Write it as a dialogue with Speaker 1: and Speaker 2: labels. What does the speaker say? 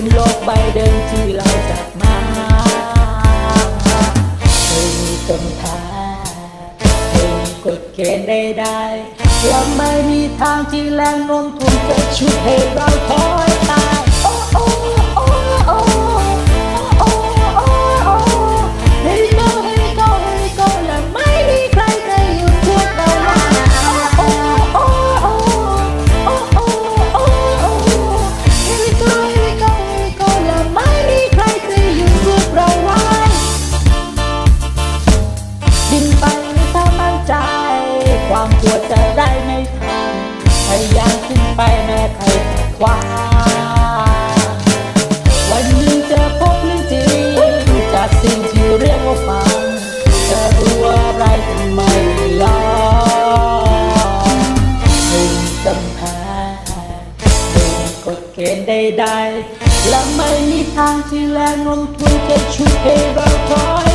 Speaker 1: ไปเดิมที่เราจัดมาไม่มีกำแพงไม่มีกฎเกณฑ์ใดๆและไม่มีทางที่แรงโน้มถ่วงจะชุดให้เรา บินไปถ้ามั่นใจ ความกลัวจะได้ไม่ทันพยายามขึ้นไปแม้ใครขัดขวาวันหนึ่งจะพบเรื่องจริงจากสิ่งที่เรียกว่าฝันจะรู้ว่าอะไรทำไมยอมถึงกำแพงถึงกฎเกณฑ์ใดๆและไม่มีทางที่แรงโน้มถ่วงจะชุดให้เราถอย